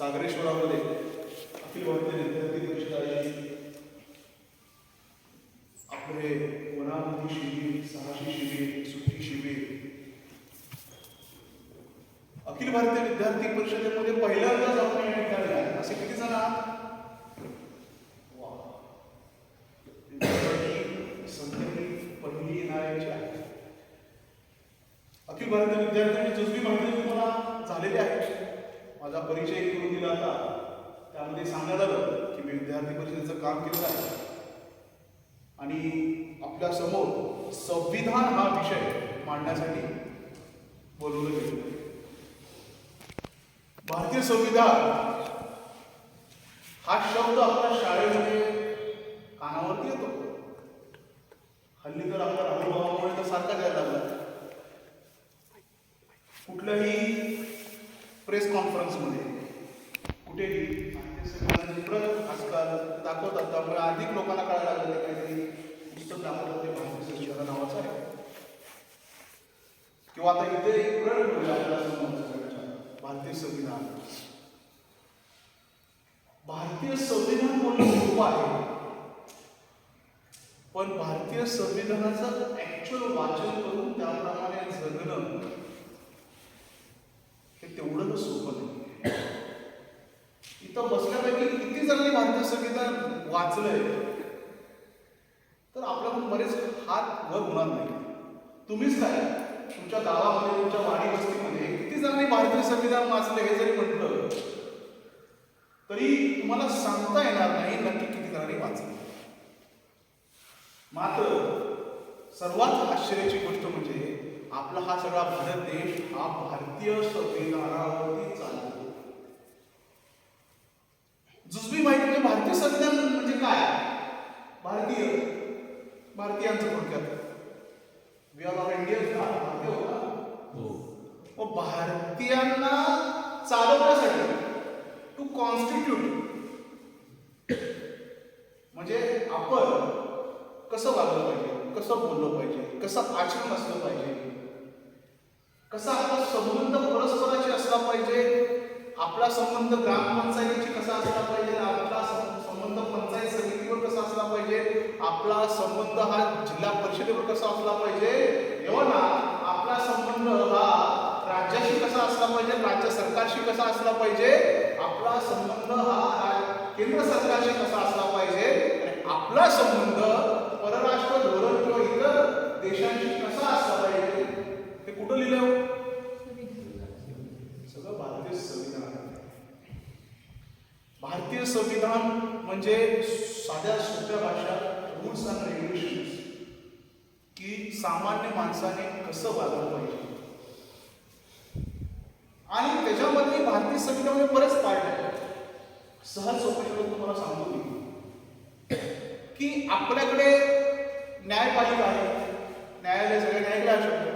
सागरेश्वरामध्ये अखिल भारतीय विद्यार्थी आपले वनामती शिबिर सहाशे शिबिर सुट्टी शिबिर. अखिल भारतीय विद्यार्थी परिषदेमध्ये पहिल्यांदाच आपण या ठिकाणी आहे. असे किती जण आहात? संख्या पहिली येणाऱ्यांची आहे अखिल भारतीय विद्यार्थी जुजबी माहिती तुम्हाला झालेली आहे माझा परिचय करून दिला होता त्यामध्ये सांगण्यात आलं की मी विद्यार्थी परिषदेचं काम केलं आहे. आणि आपल्यासमोर संविधान हा विषय मांडण्यासाठी बोलवलं गेलं. भारतीय संविधान हा शब्द आपल्या शाळेमध्ये कानावरती येतो. हल्ली तर आपल्या अनुभवामुळे तर सारखा द्यायला लागला. कुठलंही प्रेस कॉन्फरन्समध्ये कुठेही भारतीय आजकाल दाखवतात. त्यामुळे अधिक लोकांना कळायला लागलं ते काहीतरी. पुस्तक दाखवतात ते भारतीय संविधान नावाचं आहे. किंवा आता इथे एक प्रत आपल्याला भारतीय संविधान. भारतीय संविधान म्हणून सोपं आहे. पण भारतीय संविधानाचं ऍक्च्युअल वाचन करून त्याप्रमाणे जगणं हे सोपं नाही. इथं बसल्यापैकी किती जणांनी भारतीय संविधान वाचलंय? तर आपल्याकडून बरेच हात वर होणार नाही. तुम्हीच काय? तुमच्या गावामध्ये तुमच्या वाडी वस्तीमध्ये किती जणांनी भारतीय संविधान वाचलं हे जरी म्हटलं तरी तुम्हाला सांगता येणार नाही नक्की किती जणांनी वाचलं मात्र सर्वात आश्चर्याची गोष्ट म्हणजे आपला हा सगळा भारत देश हा भारतीय संविधानावरती चालतो. जुजबी माहिती म्हणजे भारतीय संविधान म्हणजे काय? भारतीय. भारतीयांचं थोडक्यात. वी आर ऑल इंडियन्स ना भारतीय होता. मग भारतीयांना चालवण्यासाठी टू कॉन्स्टिट्यूट म्हणजे आपण कसं वागलं पाहिजे कसं बोललं पाहिजे कसं आचरण असलं पाहिजे कसा आपला संबंध परस्पराशी असला पाहिजे आपला संबंध ग्रामपंचायतीशी कसा असला पाहिजे आपला संबंध पंचायत समितीवर कसा असला पाहिजे आपला संबंध हा जिल्हा परिषदेवर कसा असला पाहिजे एवढा ना आपला संबंध हा राज्याशी कसा असला पाहिजे राज्य सरकारशी कसा असला पाहिजे आपला संबंध हा केंद्र सरकारशी कसा असला पाहिजे आणि आपला संबंध परराष्ट्र धोरण किंवा इतर देशांशी कसा असला पाहिजे हे कुठं लिहिलं हो? सगळं भारतीय संविधान आहे. भारतीय संविधान म्हणजे साध्या सोप्या भाषा रूल्स अँड रेग्युलेशन की सामान्य माणसाने कसं वागलं पाहिजे. आणि त्याच्यामध्ये भारतीय संविधानामध्ये बरेच पार्ट आहेत सहज सोपे तुम्हाला सांगतो मी. की आपल्याकडे न्यायपालिका आहे. न्यायालय सगळे न्यायालय असू शकतो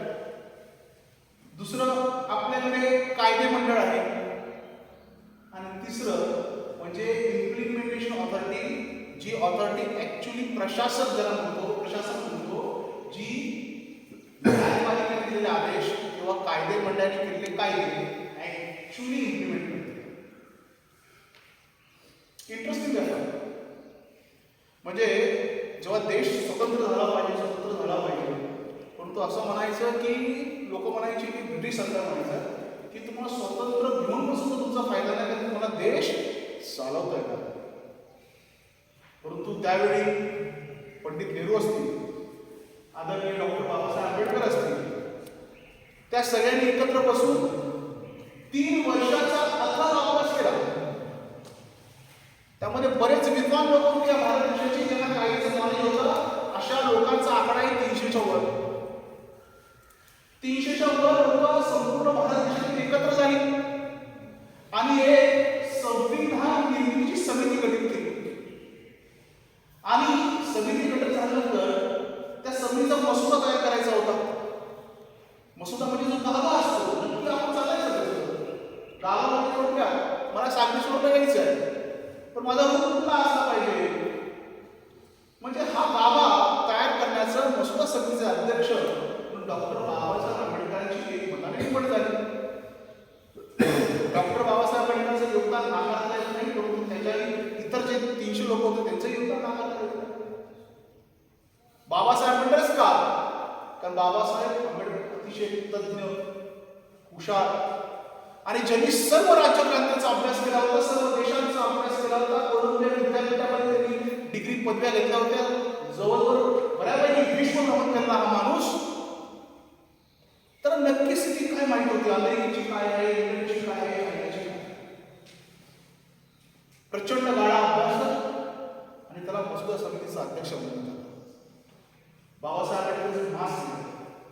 दुसरं आपल्याकडे कायदे मंडळ आहे. आणि तिसरं म्हणजे इम्प्लिमेंटेशन ऑथॉरिटी जी ऑथॉरिटी ऍक्च्युली प्रशासक ज्याला म्हणतो प्रशासक म्हणतो जी न्यायपालिकेने दिलेले आदेश किंवा कायदे मंडळाने केलेले कायदे ऍक्च्युली इम्प्लिमेंट करते इंटरेस्टिंग आहे. म्हणजे जेव्हा देश स्वतंत्र झाला पाहिजे स्वतंत्र झाला पाहिजे तो असं म्हणायचं की लोक म्हणायचे की ब्रिटिश सरकार म्हणायचं की तुम्हाला स्वतंत्र घेऊन बसून तुमचा फायदा नाही कारण तुम्हाला देश चालवता येणार. परंतु त्यावेळी पंडित नेहरू असतील आदरणीय डॉक्टर बाबासाहेब आंबेडकर असतील त्या सगळ्यांनी एकत्र बसून तीन वर्षाचा अथक अभ्यास केला. त्यामध्ये बरेच विद्वान लोक या भारत देशाची ज्यांना कायद्याचं नॉलेज होतं अशा लोकांचा आकडा आहे तीनशेच्या वर तीनशेच्या वर लोक संपूर्ण भारत देशात एकत्र झाली. आणि हे संविधान निर्मितीची समिती गठीत केली. आणि समिती गठीत झाल्यानंतर त्या समितीचा मसुदा तयार करायचा होता. मसुदा म्हणजे जो दावा असतो नक्की आपण चालायचं दावा म्हणजे थोडक्यात मला रुपये घ्यायचं आहे. पण माझा रूप कुठला असतो पाहिजे म्हणजे हा दावा तयार करण्याचं मसुदा समितीचे अध्यक्ष डॉक्टर बाबासाहेब आंबेडकरांची एक मताने निवड झाली डॉक्टर बाबासाहेब आंबेडकरांचं योगदान बाबासाहेब आंबेडकर अतिशय तज्ज्ञ हुशार. आणि ज्यांनी सर्व राज्यक्रांतीचा अभ्यास केला होता सर्व देशांचा अभ्यास केला होता कोलंबिया विद्यापीठामध्ये त्यांनी डिग्री पदव्या घेतल्या होत्या. जवळजवळ बऱ्यापैकी विश्व भ्रमण केला हा माणूस. तर नक्की स्थिती काय माहिती होती? अमेरिकेची काय आहे? इंग्लंडची काय आहे? चायनाची काय प्रचंड गाळा अभ्यास आणि त्याला मसुदा समितीचा अध्यक्ष बनवण्यात आलं बाबासाहेब आंबेडकर मास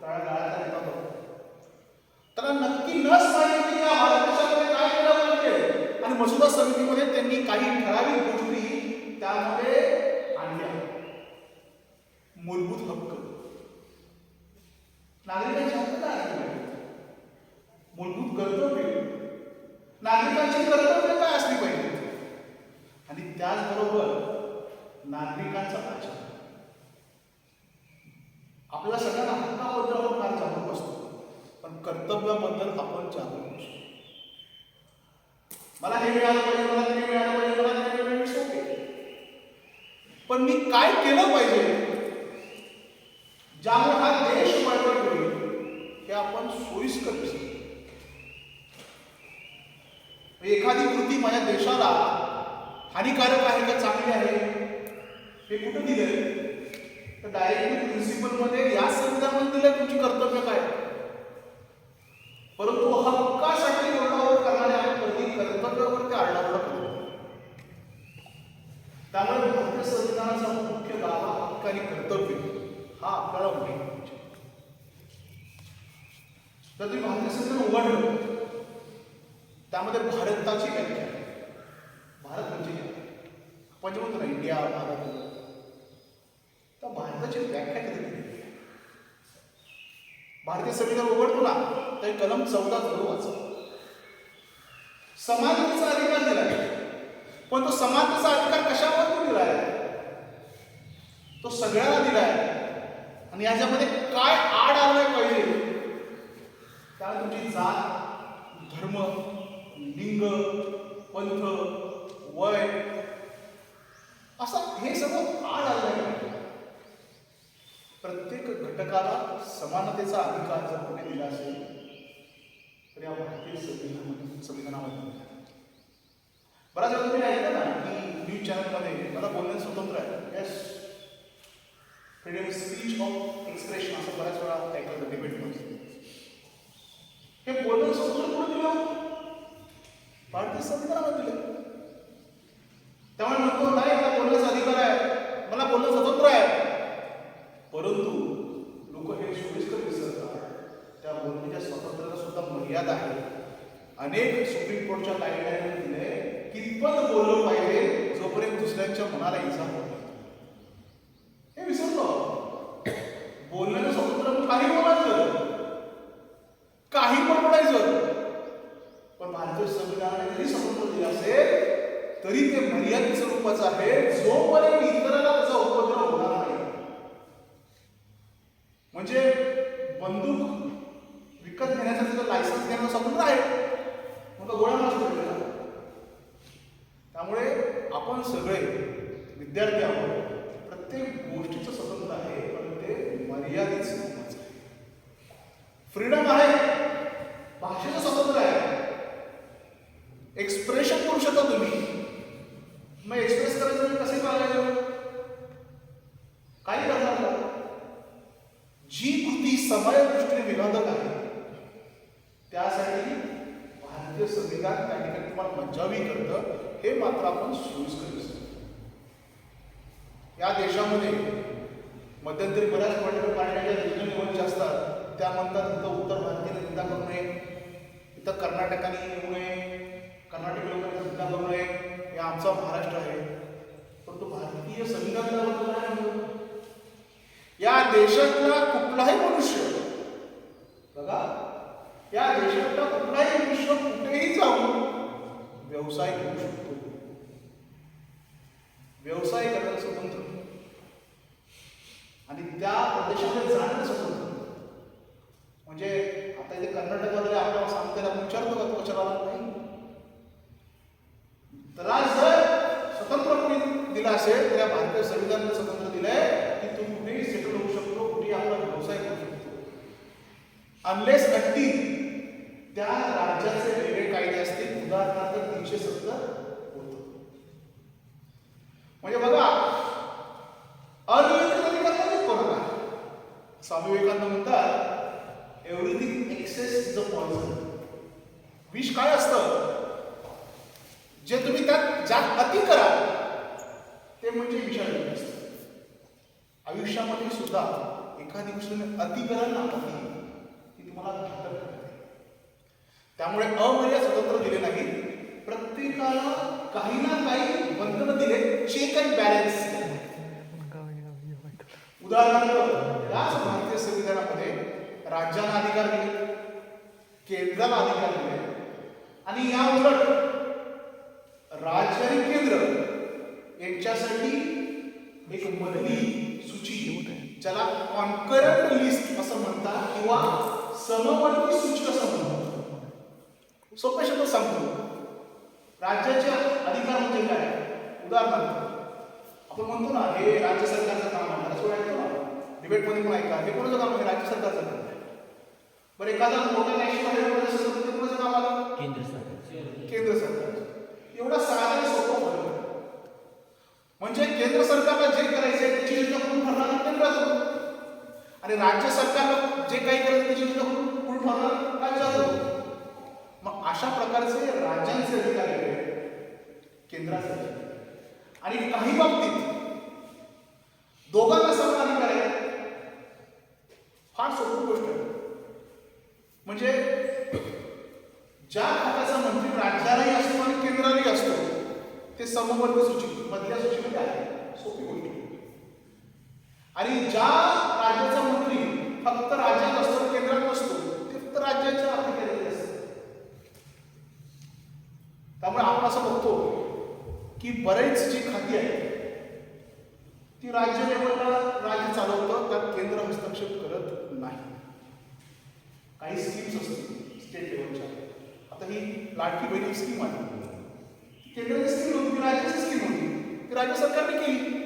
त्या गाळ्याचा नेता होता त्याला नक्की नस माहिती होती की या भारत देशामध्ये काय केलं पाहिजे आणि मसुदा समितीमध्ये त्यांनी काही ठराविक गोष्टी त्यामध्ये आणल्या मूलभूत हक्क नागरिकांचे हक्क काय असले पाहिजे मूलभूत कर्तव्य नागरिकांची कर्तव्य काय असली पाहिजे आणि त्याचबरोबर नागरिकांचा आचार आपल्याला सगळ्यांना हक्काबद्दल आपण फार जागरूक असतो पण कर्तव्याबद्दल आपण जागरूक नसतो मला हे मिळालं पाहिजे मला ते मिळालं पाहिजे मला ते मिळालं पाहिजे ओके पण मी काय केलं पाहिजे? ज्यामुळे हा देश बळकट होईल हे आपण सोयीस्कर दिसतो. एखादी कृती माझ्या देशाला हानिकारक आहे का चांगली आहे हे कुठं दिलंय? तर डायरेक्टली प्रिन्सिपलमध्ये या संदर्भात दिलं तुमची कर्तव्य काय? परंतु हा ओरडाओरड करणाऱ्या प्रति कर्तव्यावरती आरडाओरड करतो त्यामुळे भारतीय संविधानाचा मुख्य दावा हक्क आणि कर्तव्य हा आपल्याला माहीत पाहिजे. तर तुम्ही भारतीय संविधान उघडलं त्यामध्ये भारताची व्याख्या आहे. भारत म्हणजे आपण जे म्हणतो ना इंडिया भारत तर भारताची व्याख्या कधी केली भारतीय संविधान उघडतो ना तर कलम चौदा जरूर वाचा समानतेचा अधिकार दिला पण तो समानतेचा अधिकार कशावर दिला आहे सगळ्यांना दिलाय आणि याच्यामध्ये काय आड आलाय पाहिजे त्या तुमची जात धर्म लिंग पंथ वय असं हे सगळं आड आलं प्रत्येक घटकाला समानतेचा अधिकार जर कोणी दिला असेल तर या भारतीय संविधानामध्ये संविधानामध्ये. बऱ्याच वेळा तुम्ही ऐकलं ना की न्यूज चॅनलमध्ये मला बोलण्याचं स्वतंत्र आहे. Yes freedom speech of expression असं बऱ्याच वेळा ऐकलं डिबेटमध्ये हे बोलणं स्वतंत्र कोण दिलं भारतीय संविधानामध्ये दिलं त्यामुळे म्हणतो नाही मला बोलण्याचा अधिकार आहे मला बोलणं स्वतंत्र आहे परंतु लोक हे सोयीस्कर विसरतात त्या बोलण्याच्या स्वातंत्र्याला सुद्धा मर्यादा आहे अनेक सुप्रीम कोर्टच्या गाईडलाईन दिले कितपत बोललं पाहिजे जोपर्यंत दुसऱ्यांच्या मनाला इजा होत नाही. हे विसरतो बोलण्याचं स्वातंत्र्य काही बोलायचं काही पण बोलायचं पण भारतीय संविधानाने जरी स्वातंत्र्य दिलं असेल तरी ते मर्यादित स्वरूपाचं आहे जोपर्यंत इतरांना त्याचा उपद्रव होणार नाही म्हणजे बंदूक विकत घेण्यासाठी त्याचं लायसन्स घेण्याचं स्वातंत्र्य आहे मग गोळ्या मारू शकतो त्याला. त्यामुळे आपण सगळे विद्यार्थी आहोत प्रत्येक गोष्टीचं स्वतंत्र आहे पण ते मर्यादित स्वरूपाचं आहे फ्रीडम आहे भाषेचं स्वातंत्र्य आहे एक्सप्रेशन करू शकता तुम्ही मग एक्सप्रेस करायचं म्हणजे कसे करायचं काही करणार का जी कृती समय दृष्टीने विघातक आहे त्यासाठी भारतीय संविधान त्या ठिकाणी तुम्हाला मज्जावी करतं हे मात्र आपण सोयीस्कर दिसतो या देशामध्ये मध्यंतरी बऱ्याच पर्यटन पाण्याच्या योजना निवडच्या असतात त्या म्हणतात इथं उत्तर भारतीय निंदा करू नये इथं कर्नाटकाने येऊ नये कर्नाटक लोकांनी निंदा करू नये हे आमचा महाराष्ट्र आहे परंतु भारतीय संविधानाबद्दल काय म्हणतो या देशातला कुठलाही मनुष्य बघा या देशातला कुठलाही मनुष्य कुठेही जाऊन व्यवसाय करू शकतो व्यवसाय करायला स्वतंत्र आणि त्या प्रदेशामध्ये जाण्याचं स्वतंत्र म्हणजे आता इथे कर्नाटकमध्ये आपल्याला सांगते आपण विचारतो का तो कशाला नाही तर आज जर स्वतंत्र कोणी दिलं असेल तर या भारतीय संविधानाने स्वतंत्र दिलंय की तू कुठेही सेटल होऊ शकतो कुठेही आपला व्यवसाय करू शकतो अनलेस अट्टी त्या राज्याचे वेगळे कायदे असतील उदाहरणार्थ तीनशे सत्तर होतं म्हणजे बघा अनियंत्रित अधिकार नाही कोणाला स्वामी विवेकानंद म्हणतात everything excess is a poison विष काय असतं जे तुम्ही त्यात ज्यात अति कराल ते म्हणजे विषारी असतं आयुष्यामध्ये सुद्धा एखादी गोष्ट तुम्ही अति कराल ना अति ती तुम्हाला घातक ठरते त्यामुळे अमर्याद स्वतंत्र दिले नाही प्रत्येकाला काही ना काही बंधनं दिले चेक अँड बॅलन्स उदाहरणार्थ याच भारतीय संविधानामध्ये राज्यांना अधिकार दिले केंद्राला अधिकार दिले आणि या उलट राज्य आणि केंद्र यांच्यासाठी एक मधली सूची. ज्याला कॉन्करंट लिस्ट असं म्हणतात किंवा समवर्ती सूची असं म्हणतात. सोप्या शब्दात सांगतो. राज्याचे अधिकार म्हणजे काय? उदाहरणार्थ आपण म्हणतो ना हे राज्य सरकारचं काम आहे. असं ऐकतो ना डिबेटमध्ये पण ऐका. हे कोणाचं काम आहे? राज्य सरकारचं काम आहे. बरं एखादा मोठा नॅशनल हायवे कोणाचं काम आलं? केंद्र सरकार केंद्र सरकार एवढा साधा म्हणजे केंद्र सरकारला जे करायचं आहे त्याची योजना कोण ठरणार? केंद्राचं आणि राज्य सरकारला जे काही करायचं त्याची योजना कोण ठरणार? राज्याचं मग अशा प्रकारचे राज्यांचे अधिकार केंद्रासाठी. केंद्राचे आणि काही बाबतीत दोघांना समान अधिकार आहे फार सोपी गोष्ट आहे. म्हणजे ज्या खात्याचा मंत्री राज्यालाही असतो आणि केंद्रालाही असतो ते समवर्ग सूची मधल्या सूचीमध्ये आहे. सोपी गोष्ट. आणि ज्या राज्याचा मंत्री फक्त राज्यात असतो केंद्रात नसतो ते फक्त राज्याच्या अधिकारात असतं त्यामुळे आपण असं बघतो की बरेच जी खाती आहेत ती राज्य लेवलला राज्य चालवतं त्यात केंद्र हस्तक्षेप करत नाही. काही स्कीम्स असतील स्टेट लेवलच्या आता ही लाडकी बहिणी स्कीम आहे. केंद्राची स्कीम होती राज्याची स्कीम होती. ती राज्य सरकारने केली.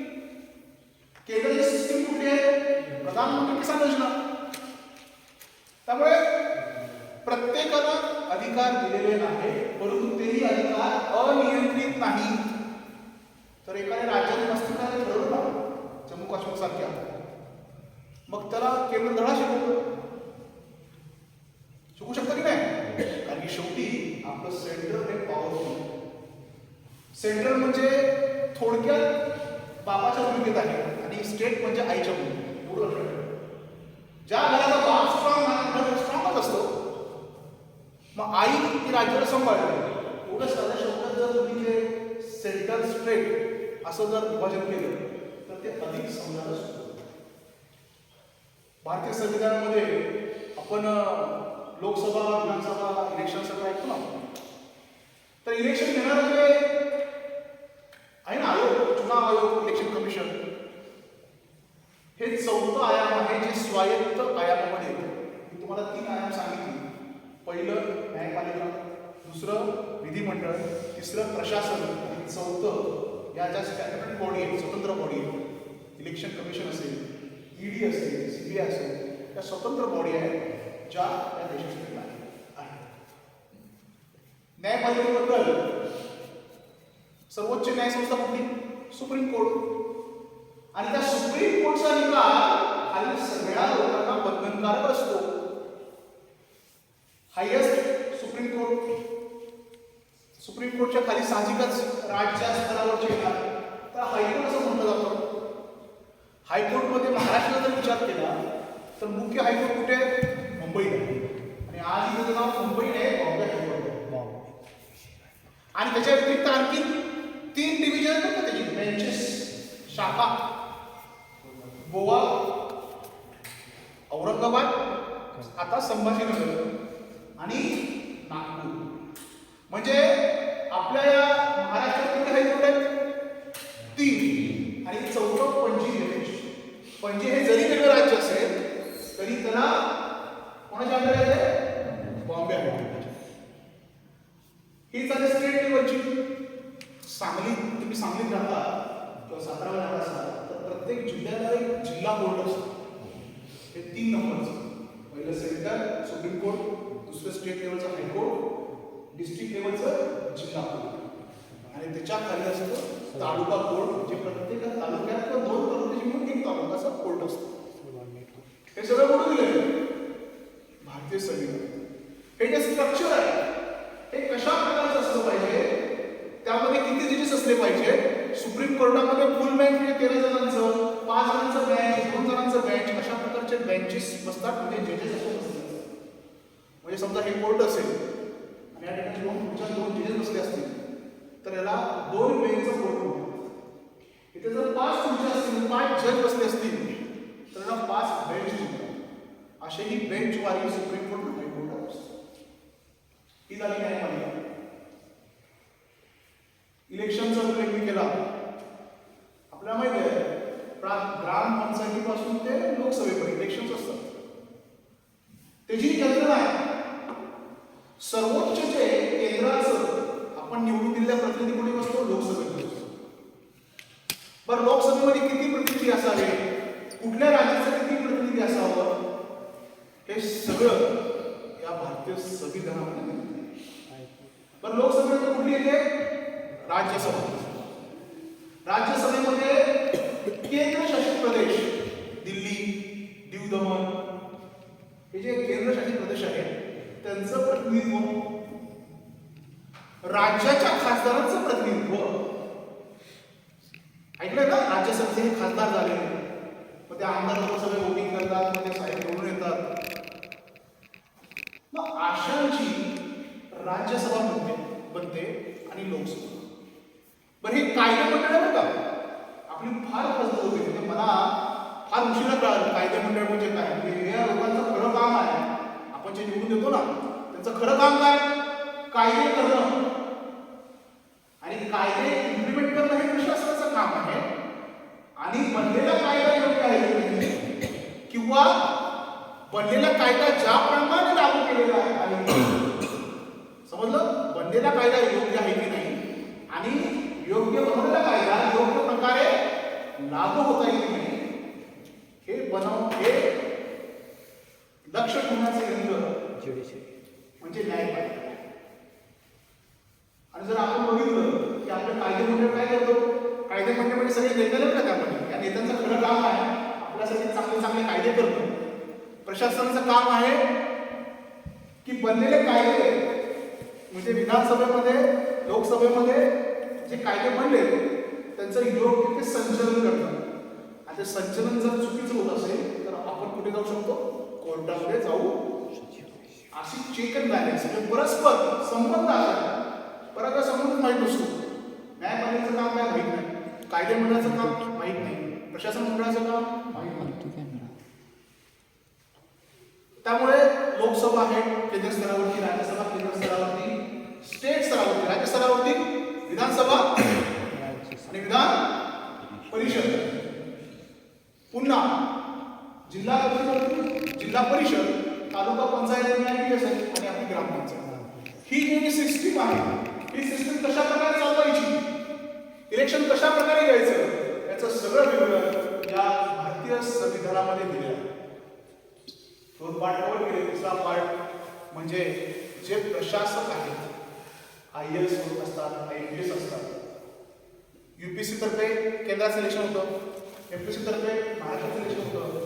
केंद्राची स्कीम कुठली आहे? प्रधानमंत्री किसान योजना. त्यामुळे प्रत्येकाला अधिकार दिलेले नाही परंतु तेही अधिकार अनियंत्रित नाही. तर एखाद्या राज्याने मस्तिकाने ठरवलं जम्मू काश्मीर सारख्या मग त्याला केंद्र धडा शिकवतो शिकू शकतं की नाही कारण की शेवटी आपलं सेंटर हे पॉवरफुल सेंट्रल म्हणजे थोडक्यात बापाच्या भूमिकेत आहे आणि स्टेट म्हणजे आईच्या भूमिकेत ज्या घराचा बाप स्ट्रॉंग स्ट्रॉंगच असतो मग आई ती राज्याला सांभाळते. एवढं साध्या शब्दात जर तुम्ही जे सेंट्रल स्टेट असं जर विभाजन केलं तर ते अधिक समजायला सुरू भारतीय संविधानामध्ये आपण लोकसभा विधानसभा इलेक्शन सगळं ऐकतो ना तर इलेक्शन घेणारं जे आहे ना आयोग चुनाव आयोग इलेक्शन कमिशन हे चौथं आयाम आहे जे स्वायत्त आयामामध्ये मी तुम्हाला तीन आयाम सांगितले. पहिलं न्यायपालिका दुसरं विधिमंडळ तिसरं प्रशासन आणि चौथं या ज्या स्टॅट्युटरी बॉडी आहेत स्वतंत्र बॉडी आहेत इलेक्शन कमिशन असेल ईडी असेल सी बी आय असेल त्या स्वतंत्र बॉडी आहेत ज्या या देशासाठी आहेत. न्यायपालिकेबद्दल सर्वोच्च न्यायसंस्था कुठली? Supreme court. आणि त्या सुप्रीम कोर्टचा निकाल खाली सगळ्या लोकांना बंधनकारक असतो. हायस्ट सुप्रीम कोर्ट सुप्रीम कोर्टच्या खाली साहजिकच राज्य स्तरावरचे येणार. तर हायकोर्ट असं म्हटलं जातं. हायकोर्टमध्ये महाराष्ट्राचा जर विचार केला तर मुख्य हायकोर्ट कुठे? आहे? मुंबई आहे आणि आज इथं नाव मुंबई आहे बॉम्बे हायकोर्ट. आणि त्याच्या व्यतिरिक्त आणखी तीन डिव्हिजन आहेत ना त्याची बेंचेस शाखा. गोवा औरंगाबाद आता संभाजीनगर आणि नागपूर. म्हणजे आपल्या या महाराष्ट्रात किती हायकोर्ट आहेत? तीन. आणि चौथं पणजी बेंच पणजी हे जरी वेगळं राज्य असेल तरी त्याला कोणाच्या अंडर आहे? बॉम्बे हायकोर्ट ही झाली स्टेट लेवलची. सांगली तुम्ही सांगलीत राहता किंवा सातारा राहत असाल तर प्रत्येक जिल्ह्याला एक जिल्हा बोर्ड असतो. हे तीन नंबरचं पहिलं सेंटर सुप्रीम कोर्ट दुसरं स्टेट लेवलचं हायकोर्ट डिस्ट्रिक्ट लेवलचं जिल्हा कोर्ट. आणि त्याच्याखाली असतं तालुका कोर्ट जे प्रत्येक तालुक्यात किंवा दोन तालुक्याची म्हणून एक तालुकाचा कोर्ट असतो. हे सगळं कुठं दिलं भारतीय संविधान हे जे स्ट्रक्चर आहे हे कशा प्रकारचं असलं पाहिजे त्यामध्ये किती जजेस असले पाहिजे सुप्रीम कोर्टामध्ये फुल बँच म्हणजे तेरा जणांचं पाच जणांचं बँच दोन जणांचं बँच अशा प्रकारचे बेंचेस बसतात म्हणजे जजेस असे बसतात. म्हणजे समजा हे कोर्ट असेल आणि या ठिकाणी दोन पुढच्या दोन जजेस बसले असतील तर याला दोन बेंचचं कोर्ट म्हणतात इथे जर पाच खुर्च्या असतील पाच जज बसले असतील तर याला पाच बेंच म्हणतात असे ही बेंच वारी सुप्रीम कोर्ट म्हणजे कोर्ट असते ही झाली न्यायपालिका इलेक्शनचा उल्लेख मी केला आपल्याला माहिती आहे ग्रामपंचायतीपासून ते लोकसभेपर्यंत इलेक्शन असतात त्याची यंत्रणा आहे सर्वोच्च जे केंद्राचं आपण निवडून दिलेल्या प्रतिनिधी कोणी बसतो लोकसभेत बरं लोकसभेमध्ये किती प्रतिनिधी असावे? कुठल्या राज्याचं किती प्रतिनिधी असावं? हे सगळं या भारतीय संविधानामध्ये पण लोकसभेमध्ये कुठली येते? राज्यसभा. राज्यसभेमध्ये केंद्रशासित प्रदेश. दिल्ली दीव दमण हे जे केंद्रशासित प्रदेश आहेत त्यांचं प्रतिनिधित्व राज्याच्या खासदारांचं प्रतिनिधित्व. ऐकलंय ना राज्यसभेचे हे खासदार झाले. मग ते आमदार लोकसभेत वोटिंग करतात मग ते साहेब निवडून येतात. मग अशांची राज्यसभा बनते बनते आणि लोकसभा. बरं हे कायदे मंडळ आहे का? आपली फार पद्धत होते म्हणजे मला फार उशिरा कळालं कायदे मंडळ म्हणजे काय? म्हणजे या लोकांचं खरं काम आहे. आपण जे निवडून देतो ना त्यांचं खरं काम काय? कायदे करणं. आणि कायदे इम्प्लिमेंट करणं हे प्रशासनाचं काम आहे. आणि बनलेला कायदा योग्य आहे किंवा बनलेला कायदा ज्याप्रमाणे लागू केलेला आहे समजलं? बनलेला कायदा योग्य आहे की नाही आणि योग्य बनवलेला कायदा योग्य प्रकारे लागू होता येईल नाही. हे बनव हे लक्ष ठेवण्याचं यंत्र म्हणजे न्यायपालिका आणि जर आपण बघितलं की आपले कायदे मंडळ काय करतो? कायदे मंडळ म्हणजे सगळे नेते नाही का त्यामध्ये. या नेत्यांचं खरं काम आहे. आपल्यासाठी चांगले चांगले कायदे करणं प्रशासनाचं काम आहे की बनलेले कायदे म्हणजे विधानसभेमध्ये लोकसभेमध्ये जे कायदे बनले त्यांचं योग्य ते संचलन करणं आणि ते संचलन जर चुकीचं होत असेल तर आपण कुठे जाऊ शकतो? कोर्टामध्ये जाऊ अशी चेक अँड बॅलन्स म्हणजे परस्पर संबंध आला. परत संबंध माहीत नसतो. न्यायपालिकेचं काम काय माहीत नाही? कायदे मंडळाचं काम माहीत नाही. प्रशासन मंडळाचं काम माहीत नाही. त्यामुळे लोकसभा आहे केंद्र स्तरावरती राज्यसभा केंद्र स्तरावरती स्टेट स्तरावरती राज्य स्तरावरती विधानसभा आणि विधान परिषद. पुन्हा जिल्हा जिल्हा परिषद तालुका पंचायत असेल आणि आपली ग्रामपंचायत ही जी सिस्टीम आहे ही सिस्टीम कशा प्रकारे चालवायची? इलेक्शन कशा प्रकारे घ्यायचं? याचं सगळं विवरण या भारतीय संविधानामध्ये दिले आहे. दोन पार्ट कवर केले दुसरा पार्ट म्हणजे जे प्रशासक आहेत आय एस असतात आय पी एस असतात युपीसी तर्फे केंद्रात सिलेक्शन होतं. एम पी सी तर्फे महाराष्ट्रात सिलेक्शन होतं.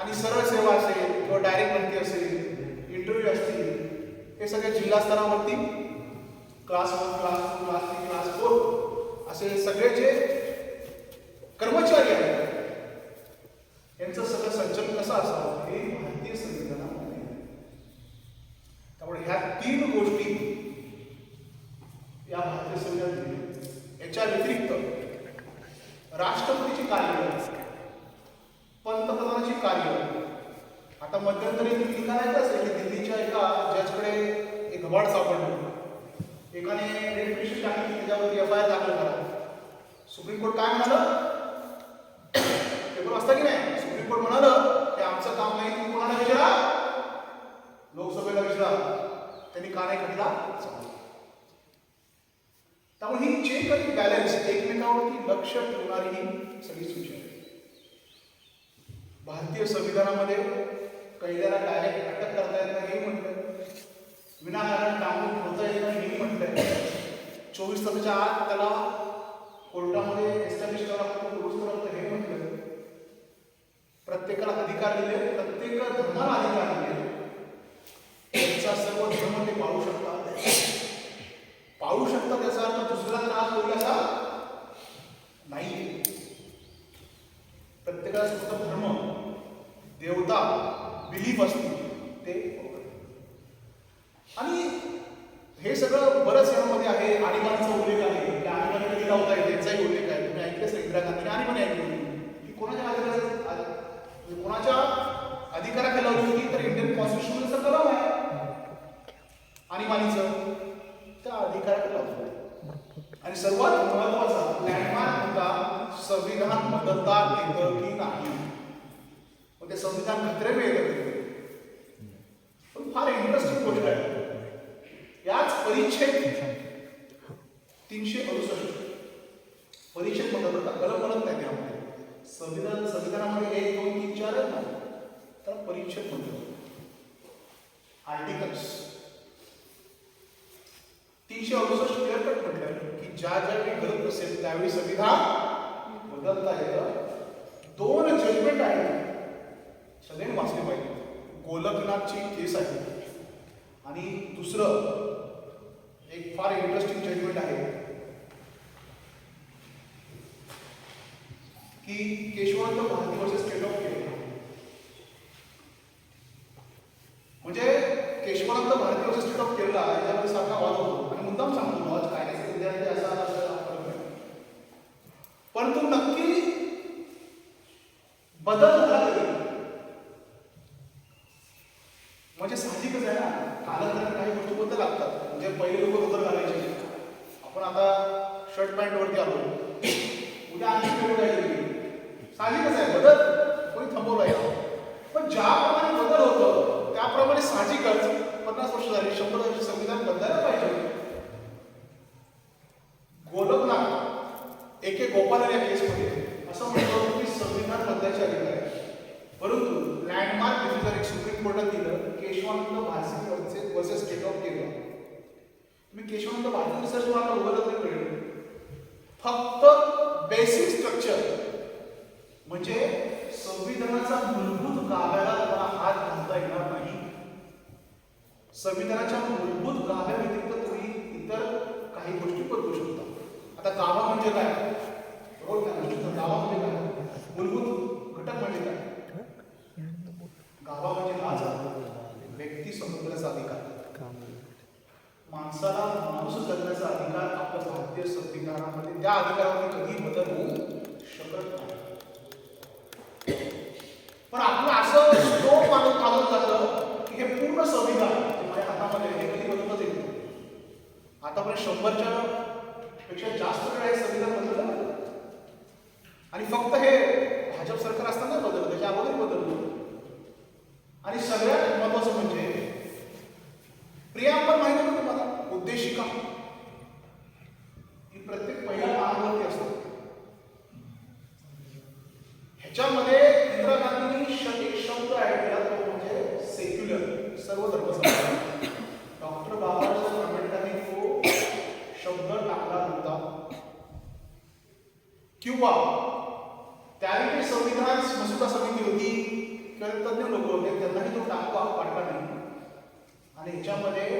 आणि सरळ सेवा असेल किंवा डायरेक्ट भरती असेल इंटरव्ह्यू असतील हे सगळे जिल्हा स्तरावरती class one class two class three class four असे सगळे जे कर्मचारी आहेत यांचं सगळं संचलन कसं असावं हे भारतीय संविधानामध्ये आहे. त्यामुळे ह्या तीन गोष्टी या भारतीय संविधानात याच्या व्यतिरिक्त राष्ट्रपतीची कार्य पंतप्रधानाची कार्य आता मध्यंतरी तुम्ही लिखाण ऐकलं असेल की दिल्लीच्या एका जजकडे एक घबाड सापडलं एकाने रेड पिटिशन टाकली की त्याच्यावरती एफ आय आर दाखल करा सुप्रीम कोर्ट काय म्हणालं पेपर वाचता की नाही? सुप्रीम कोर्ट म्हणालं की आमचं काम नाही तुम्ही कोणाला विचारा लोकसभेला विचारा त्यांनी का नाही घडला त्यामुळे ही चेक आणि बॅलन्स एकमेकावरती लक्ष ठेवणारी ही सगळी सूचना भारतीय संविधानामध्ये कैद्याला डायरेक्ट अटक करता येत नाही हे म्हटलंय. विनाकारण डांबून ठेवता येत नाही हे म्हटलंय. चोवीस तासाच्या आत त्याला कोर्टामध्ये एस्टॅब्लिश करावं लागतं. प्रत्येकाला अधिकार दिले प्रत्येक धर्माला अधिकार दिले. त्यांचा सर्व धर्म ते पाळू शकतात. पाळू शकता त्याचा अर्थ दुसरा त्रास होईल असा नाही प्रत्येकाला स्वतः धर्म देवता बिलीफ असते ते आणि हे सगळं बरंच यामध्ये आहे. आणीबाणीचा उल्लेख आहे. त्या आणीबाणी कधी होता त्यांचाही उल्लेख आहे. तुम्ही ऐकलं असेल इंदिरा गांधीने आणीबाणी ऐकली होती. की कोणाच्या अधिकाराचा कोणाच्या अधिकाराखाली आली होती तर इंडियन कॉन्स्टिट्यूशन कलम आहे. आणीबाणीचं त्या अधिकाराखाली आली आणि सर्वात महत्त्वाचा लँडमार्क होता संविधान बदलता येतं की नाही? मग ते संविधान खत्रे येतं पण फार इंटरेस्टिंग गोष्ट आहे. याच परिच्छेद तीनशे अडुसष्ट. परिच्छेद बदलता कलम म्हणत नाही त्यामध्ये. संविधान संविधानामध्ये एक दोन तीन चार आहेत ना तर परिच्छेद म्हणतो. आर्टिकल्स तीनशे अडुसष्ट क्लिअर कट म्हटलं की ज्या ज्यावेळी गरज असेल त्यावेळी संविधान बदलता येतं. दोन जजमेंट आहेत. सगळ्यांनी वाचले पाहिजे. गोलकनाथची केस आहे. आणि दुसरं एक फार इंटरेस्टिंग जजमेंट आहे. की Keshavananda Bharati versus state of Kerala म्हणजे Keshavananda Bharati versus state of Kerala याच्यामध्ये सारखा वाद होतो. आणि मुद्दाम सांगतो वाद कायद्याचे विद्यार्थी असा नाही. परंतु नक्की बदल झाला म्हणजे साहजिकच आहे ना? कालांतराने काही गोष्टी बदल लागतात. म्हणजे पहिले लोक रोजर घालायचे. आपण आता शर्ट पॅन्ट वरती आलो. उद्या आणखी वेगळं साहजिकच आहे? बदल. कोणी थांबवला आहे पण ज्याप्रमाणे बदल होतो त्याप्रमाणे साहजिकच पन्नास वर्ष झाली शंभर वर्ष संविधान बदलायला पाहिजे. गोलकनाथ एके गोपालन या केसमध्ये असं म्हणतो की संविधान बदलायचे अधिकार आहे परंतु लँडमार्क डिसिजन एक सुप्रीम कोर्टात दिलं Keshavananda Bharati versus versus state of Kerala me Keshavananda Bharati sir तुम्हाला उभं फक्त बेसिक स्ट्रक्चर म्हणजे संविधानाचा मूलभूत गाभ्याला तुम्हाला हात घालता येणार नाही. संविधानाच्या मूलभूत गाभ्या व्यतिरिक्त तुम्ही इतर काही गोष्टी बदलू शकता. आता गाभा म्हणजे काय? रोड काय? गाभा म्हणजे काय? मूलभूत घटक म्हणजे काय? गाभा म्हणजे माझा आहे. व्यक्ती स्वातंत्र्याचा अधिकार. माणसाला माणूस जगण्याचा अधिकार आपल्या भारतीय संविधानामध्ये त्या अधिकारामध्ये कधी बदल होऊ शकत नाही पण आपलं असं स्टोक मानत मानत जातं की हे पूर्ण संविधान माझ्या हातामध्ये आहे, हे कधी बदलतच येत आतापर्यंत शंभरच्या पेक्षा जास्त वेळा हे संविधान बदललं आणि फक्त हे भाजप सरकार असताना बदललं त्याच्या अगोदर बदललं आणि सगळ्यात महत्वाचं म्हणजे प्रियांबर माहिती होतं तुम्हाला उद्देशिका. ही प्रत्येक पहिल्या पानावरती असते. ह्याच्यामध्ये इंदिरा गांधींनी श- एक शब्द ऍड केला सर्व धर्म डॉक्टर बाबासाहेब आंबेडकरांनी तो शब्द टाकला होता. किंवा त्यावेळी संविधान मसुदा समिती होती किंवा तज्ञ लोक होते त्यांनाही तो टाकवा पाडला नाही आणि याच्यामध्ये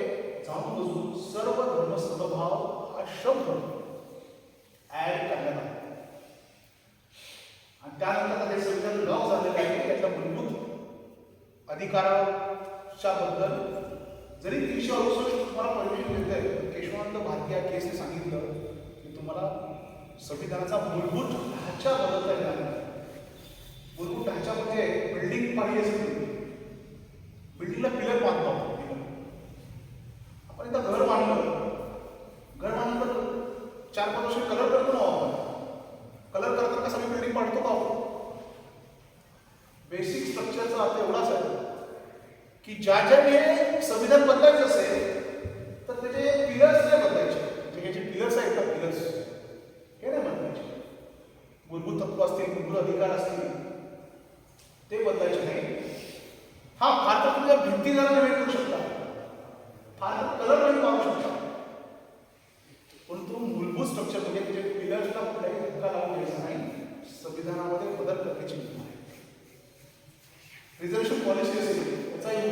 जाऊन बसून सर्व धर्म समभाव हा शब्द ऍड करण्यात आला. आणि त्यानंतर आता हे संविधान लॉक झालेलं आहे त्याच्या मूलभूत अधिकाराच्या बद्दल जरी तीनशे अडुसष्ट तुम्हाला परमिशन देत आहे केशवानंद भारती या केसने सांगितलं की तुम्हाला संविधानाचा मूलभूत ढाचा बदलता येणार नाही. मूलभूत ढाचा म्हणजे बिल्डिंग पाहिजे